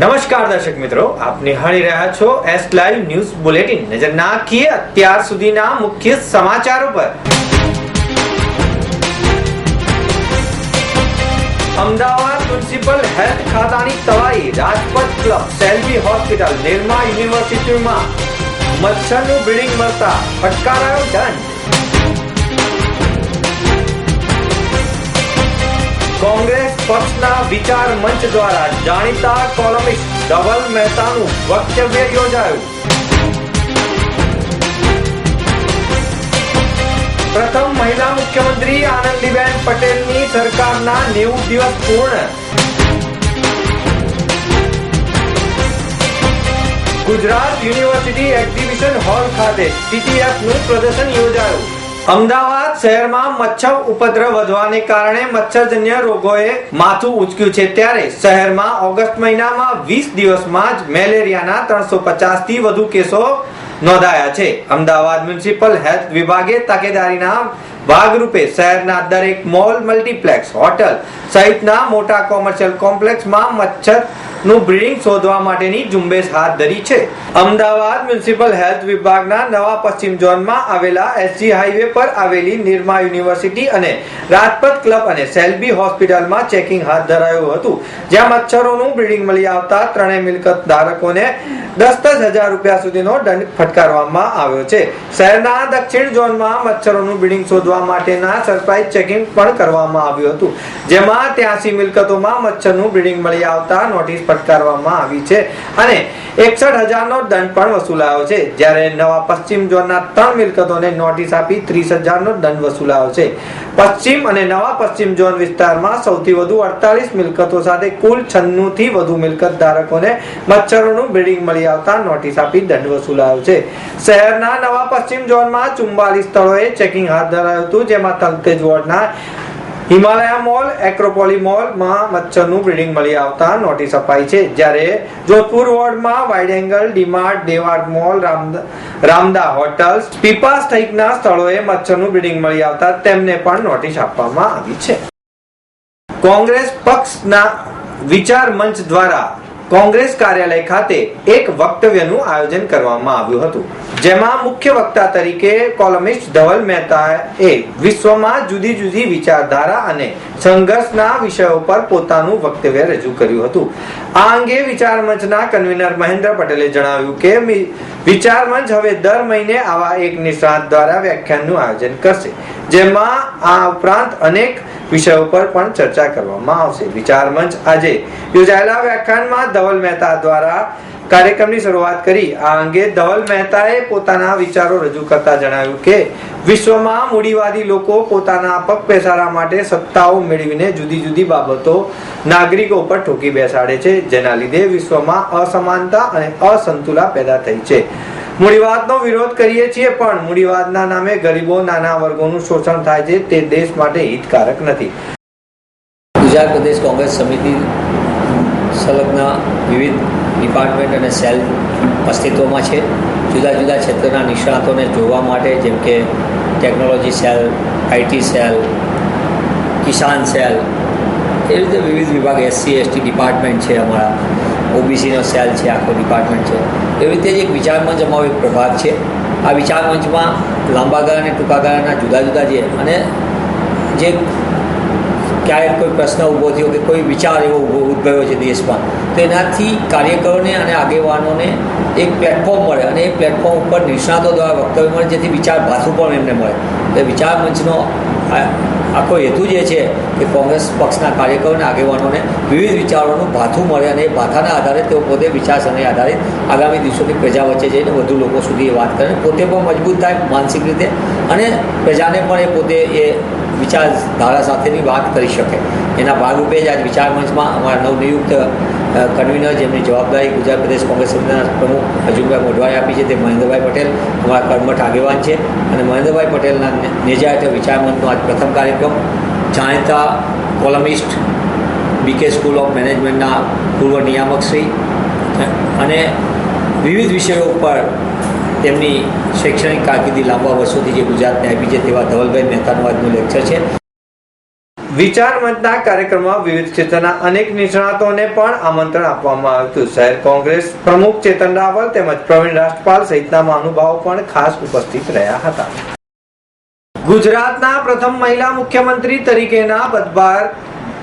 નમસ્કાર દર્શક મિત્રો, આપ નિહાળી રહ્યા છો એસ લાઈવ ન્યૂઝ બુલેટિન નજર નાખીએ અત્યાર સુધીના મુખ્ય સમાચારો પર. અમદાવાદ મ્યુનિસિપલ હેલ્થ ખાતાની તવાઈ, રાજપથ ક્લબ, સેલ્વી હોસ્પિટલ, નિર્મા યુનિવર્સિટીમાં મચ્છરનું બિલ્ડિંગ મળતા ફટકારાયો દંડ. કોંગ્રેસ પક્ષના વિચાર મંચ દ્વારા જાણીતા કોલમિસ્ટ ધવલ મહેતાનું વક્તવ્ય યોજાયું. પ્રથમ મહિલા મુખ્યમંત્રી આનંદીબેન પટેલની સરકારના નેવું દિવસ પૂર્ણ. ગુજરાત યુનિવર્સિટી એક્ઝિબિશન હોલ ખાતે TTF નું પ્રદર્શન યોજાયું. અમદાવાદ શહેરમાં મચ્છર ઉપદ્રવ વધવાને કારણે મચ્છરજન્ય રોગોએ માથું ઉચક્યું છે ત્યારે શહેરમાં ઓગસ્ટ મહિનામાં વીસ દિવસમાં જ મેલેરિયાના ત્રણસો થી વધુ કેસો નોંધાયા છે. અમદાવાદ મ્યુનિસિપલ હેલ્થ વિભાગે તકેદારીના ભાગરૂપે શહેરના દરેક મોલ, મલ્ટીપ્લેક્સ, હોટલ સહિતના મોટા કોમર્શિયલ કોમ્પ્લેક્સમાં મચ્છર નું બ્રીડિંગ શોધવા માટેની ઝુંબેશ હાથ ધરી છે. અમદાવાદ મ્યુનિસિપલ હેલ્થ વિભાગના નવા પશ્ચિમ ઝોનમાં આવેલા એસજી હાઈવે પર આવેલી નિરમા યુનિવર્સિટી અને રાજપથ ક્લબ અને સેલ્બી હોસ્પિટલમાં ચેકિંગ હાથ ધરાયું હતું. જ્યાં મચ્છરોનું બ્રીડિંગ મળી આવતા ત્રણેય મિલકત ધારકોને દસ દસ હજાર રૂપિયા સુધીનો દંડ ફટકારવામાં આવ્યો છે. શહેરના દક્ષિણ ઝોનમાં મચ્છરોનું બ્રીડિંગ શોધવા માટેના સરપ્રાઇઝ ચેકિંગ પણ કરવામાં આવ્યું હતું. જેમાં ત્યાંસી મિલકતોમાં મચ્છરનું બ્રીડિંગ મળી આવતા નોટિસ ફટકારવામાં આવી છે અને એકસઠ હજારનો દંડ પણ વસૂલાયો છે. જ્યારે નવા પશ્ચિમ ઝોનના ત્રણ મિલકતોને નોટિસ આપી ત્રીસ હજારનો દંડ વસૂલાયો છે. પશ્ચિમ અને નવા પશ્ચિમ ઝોન વિસ્તારમાં સૌથી વધુ અડતાલીસ મિલકતો સાથે કુલ છન્નું થી વધુ મિલકત ધારકોને મચ્છરોનું બ્રીડિંગ મળી આવતા નોટિસ આપી દંડ વસૂલાયો છે. શહેરના નવા પશ્ચિમ ઝોનમાં ચુમ્બાલીસ સ્થળોએ ચેકિંગ હાથ ધરાયું હતું, જેમાં તલતેજ વોર્ડના હિમાલયા મોલ, એક્રોપોલી મોલમાં મચ્છરનું બ્રીડિંગ મળી આવતા નોટિસ અપાઈ છે. જ્યારે જોધપુર વોર્ડમાં વાઇડ એંગલ, ડીમાર્ટ, દેવાડ મોલ, રામદ- હોટલ્સ, પીપાસ સહિતના સ્થળોએ મચ્છરનું બ્રીડિંગ મળી આવતા તેમને પણ નોટિસ આપવામાં આવી છે. કોંગ્રેસ પક્ષના વિચાર મંચ દ્વારા કોંગ્રેસ કાર્યાલય ખાતે એક વક્તવ્યનું આયોજન કરવામાં આવ્યું હતું, જેમાં મુખ્ય વક્તા તરીકે કોલમિસ્ટ ધવલ મહેતાએ વિશ્વમાં જુદી જુદી વિચારધારા અને સંઘર્ષના વિષયો પર પોતાનું વક્તવ્ય રજૂ કર્યું હતું. આ અંગે વિચાર મંચના કન્વીનર મહેન્દ્ર પટેલે જણાવ્યું કે વિચાર મંચ હવે દર મહિને આવા એક નિષ્ણાત દ્વારા વ્યાખ્યાનનું આયોજન કરશે, જેમાં આ ઉપરાંત અનેક વિષયો પર પણ ચર્ચા કરવામાં આવશે. વિચાર મંચ આજે યોજાયેલા વ્યાખ્યાનમાં ધવલ મહેતા દ્વારા કાર્યક્રમની શરૂઆત કરી. આ અંગે ધવલ મહેતાએ પોતાના વિચારો રજૂ કરતા જણાવ્યું કે, વિશ્વમાં મૂડીવાદી લોકો પોતાના પગ પેસારા માટે સત્તાઓ મેળવીને જુદી જુદી બાબતો નાગરિકો પર ઠોકી બેસાડે છે, જેના લીધે વિશ્વમાં અસમાનતા અને અસંતુલા પેદા થઈ છે. મૂડીવાદનો વિરોધ કરીએ છીએ, પણ મૂડીવાદના નામે ગરીબો નાના વર્ગોનું શોષણ થાય છે, તે દેશ માટે હિતકારક નથી. ગુજરાત પ્રદેશ કોંગ્રેસ સમિતિ સંલગ્ન વિવિધ ડિપાર્ટમેન્ટ અને સેલ અસ્તિત્વમાં છે. જુદા જુદા ક્ષેત્રના નિષ્ણાતોને જોવા માટે, જેમ કે ટેકનોલોજી સેલ આઈટી સેલ, કિસાન સેલ, એવી રીતે વિવિધ વિભાગ એસસી એસટી ડિપાર્ટમેન્ટ છે અમારા. ઓબીસીનો સેલ છે, આખો ડિપાર્ટમેન્ટ છે. એવી રીતે જ એક વિચાર મંચ અમારો એક પ્રભાગ છે. આ વિચાર મંચમાં લાંબા ગાળા અને ટૂંકા ગાળાના જુદા જુદા જે અને જે ક્યારેક કોઈ પ્રશ્ન ઊભો થયો કે કોઈ વિચાર એવો ઉદ્ભવ્યો છે દેશમાં, તો એનાથી કાર્યકરોને અને આગેવાનોને એક પ્લેટફોર્મ મળે અને એ પ્લેટફોર્મ ઉપર નિષ્ણાતો દ્વારા વક્તવ્ય મળે, જેથી વિચાર ભાથું પણ એમને મળે. એટલે વિચાર મંચનો આખો હેતુ જે છે કે કોંગ્રેસ પક્ષના કાર્યકરોને, આગેવાનોને વિવિધ વિચારોનું ભાથું મળે અને એ ભાથાના આધારે તેઓ પોતે વિચારસરણી આધારિત આગામી દિવસોની પ્રજા વચ્ચે જઈને વધુ લોકો સુધી એ વાત કરે. પોતે પણ મજબૂત થાય માનસિક રીતે અને પ્રજાને પણ એ પોતે એ વિચારધારા સાથેની વાત કરી શકે. એના ભાગરૂપે જ આજ વિચાર મંચમાં અમારા નવનિયુક્ત કન્વીનર જેમની જવાબદારી ગુજરાત પ્રદેશ કોંગ્રેસ સમિતિના પ્રમુખ અર્જુનભાઈ મોઢવાએ આપી છે તે મહેન્દ્રભાઈ પટેલ અમારા કર્મઠ આગેવાન છે. અને મહેન્દ્રભાઈ પટેલના નેજા હેઠળ વિચારમંતનો આજ પ્રથમ કાર્યક્રમ. જાણીતા કોલમિસ્ટ બીકે સ્કૂલ ઓફ મેનેજમેન્ટના પૂર્વ નિયામક શ્રી. અને વિવિધ વિષયો ઉપર તેમની શૈક્ષણિક કારકિર્દી લાંબા વર્ષોથી જે ગુજરાતને આપી છે તેવા ધવલભાઈ મહેતાનું આજનું લેક્ચર છે. વિચાર મંચના કાર્યક્રમમાં વિવિધ ક્ષેત્રના અનેક નિષ્ણાતોને પણ આમંત્રણ આપવામાં આવ્યું હતું. શહેર કોંગ્રેસ પ્રમુખ ચેતન રાવલ તેમજ પ્રવીણ રાષ્ટ્રપાલ સહિતના મહાનુભાવો પણ ખાસ ઉપસ્થિત રહ્યા હતા. ગુજરાતના પ્રથમ મહિલા મુખ્યમંત્રી તરીકેના પદભાર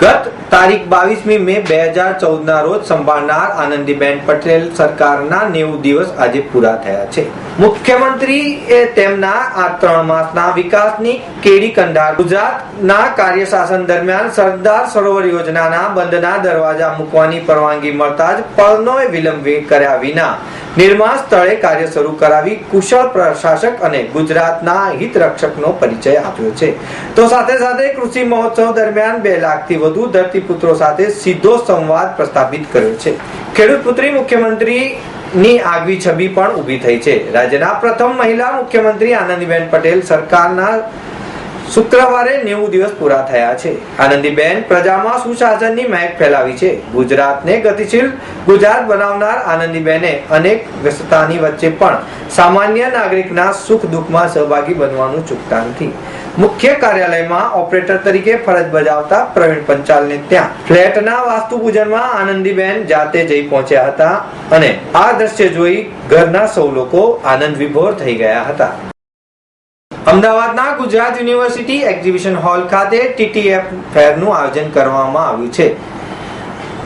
ગત તારીખ બાવીસમી મે બે હજાર ચૌદના રોજ સંભાળનાર આનંદીબેન પટેલ સરકારના નેવું દિવસ આજે પૂરા થયા છે. મુખ્યમંત્રી એ તેમના આ ત્રણ માસના વિકાસની કેડી કંડાર ગુજરાતના કાર્ય શાસન દરમિયાન સરદાર સરોવર યોજનાના બંધના દરવાજા મૂકવાની પરવાનગી મળતા જ પળનોય વિલંબ કર્યા વિના નિર્માણ સ્થળે કાર્ય શરૂ કરાવી કુશળ પ્રશાસક અને ગુજરાતના હિતરક્ષકનો પરિચય આપ્યો છે. તો સાથે સાથે કૃષિ મહોત્સવ દરમિયાન બે લાખથી વધુ ધરતીપુત્રો સાથે સીધો સંવાદ પ્રસ્થાપિત કર્યો છે. ખેડૂત પુત્રી મુખ્યમંત્રી ની આગવી છબી પણ ઊભી થઈ છે. રાજ્યના પ્રથમ મહિલા મુખ્યમંત્રી આનંદીબેન પટેલ સરકારના શુક્રવારે નેવું દિવસ પૂરા થયા છે. આનંદીબેન પ્રજામાં સુશાસનની મહેક ફેલાવી છે. ગુજરાતને ગતિશીલ ગુજરાત બનાવનાર આનંદીબેને અનેક વ્યસ્તતાની વચ્ચે પણ સામાન્ય નાગરિકના સુખ દુઃખમાં સહભાગી બનવાનું ચૂકતા નથી. મુખ્ય કાર્યાલયમાં ઓપરેટર તરીકે ફરજ બજાવતા પ્રવીણ પંચાલને ત્યાં ફ્લેટના વાસ્તુ પૂજનમાં આનંદીબેન જાતે જઈ પહોંચ્યા હતા અને આ દ્રશ્ય જોઈ ઘરના સૌ લોકો આનંદ વિભોર થઈ ગયા હતા. અમદાવાદના ગુજરાત યુનિવર્સિટી એક્ઝિબિશન હોલ ખાતે ટીટીએફ ફેરનું આયોજન કરવામાં આવ્યું છે.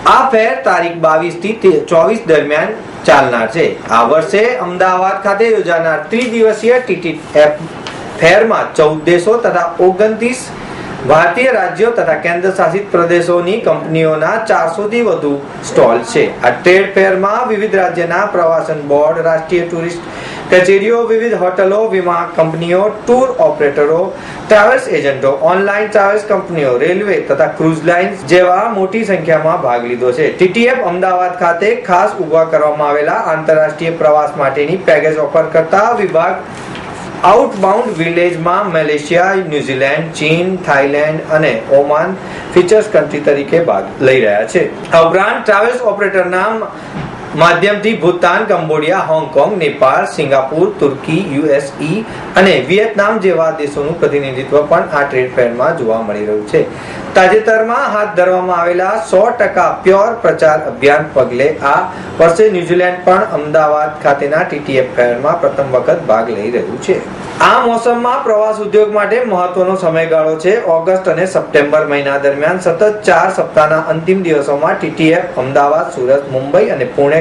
આ ફેર તારીખ બાવીસથી ચોવીસ દરમિયાન ચાલનાર છે. આ વર્ષે અમદાવાદ ખાતે યોજાનાર ત્રિદિવસીય ટીટીએફ ફેરમાં ચૌદ દેશો તથા ઓગણત્રીસ ભારતીય રાજ્યો તથા કેન્દ્ર શાસિત પ્રદેશોની કંપનીઓના ચારસોથી વધુ સ્ટોલ છે. આ ટ્રેડ ફેરમાં વિવિધ રાજ્યના પ્રવાસન બોર્ડ, રાષ્ટ્રીય ટુરિસ્ટ કચેરીઓ, વિવિધ હોટલો વીમા કંપનીઓ, ટૂર ઓપરેટરો, ટ્રાવેલ્સ એજન્ટો, ઓનલાઈન ટ્રાવેલ્સ કંપનીઓ, રેલવે તથા ક્રુઝ લાઇન્સ જેવા મોટી સંખ્યામાં ભાગ લીધો છે. ટીટીએફ અમદાવાદ ખાતે ખાસ ઊભા કરવામાં આવેલા આંતરરાષ્ટ્રીય પ્રવાસ માટેની પેકેજ ઓફર કરતા વિભાગ આઉટબાઉન્ડ વિલેજમાં મલેશિયા, ન્યુઝીલેન્ડ, ચીન, થાઇલેન્ડ અને ઓમાન ફીચર્સ કન્ટ્રી તરીકે ભાગ લઈ રહ્યા છે. આ ઉપરાંત ટ્રાવેલ્સ ઓપરેટરના માધ્યમથી Bhutan, Cambodia, Hong Kong, Nepal, Singapore, તુર્કી, યુએસઈ અને વિયેતનામ જેવા દેશોનું પ્રતિનિધિત્વ પણ આ ટ્રેડ ફેરમાં જોવા મળી રહ્યું છે. તાજેતરમાં હાથ ધરવામાં આવેલા સો ટકા પ્યોર પ્રચાર અભિયાન પગલે આ વર્ષે ન્યુઝીલેન્ડ પણ અમદાવાદ ખાતેના ટીટીએફ ફેરમાં પ્રથમ વખત ભાગ લઈ રહ્યું છે. આ મોસમમાં પ્રવાસ ઉદ્યોગ માટે મહત્વનો સમયગાળો છે. ઓગસ્ટ અને સપ્ટેમ્બર મહિના દરમિયાન સતત ચાર સપ્તાહના અંતિમ દિવસોમાં ટીટીએફ, અમદાવાદ, સુરત, મુંબઈ અને પુણે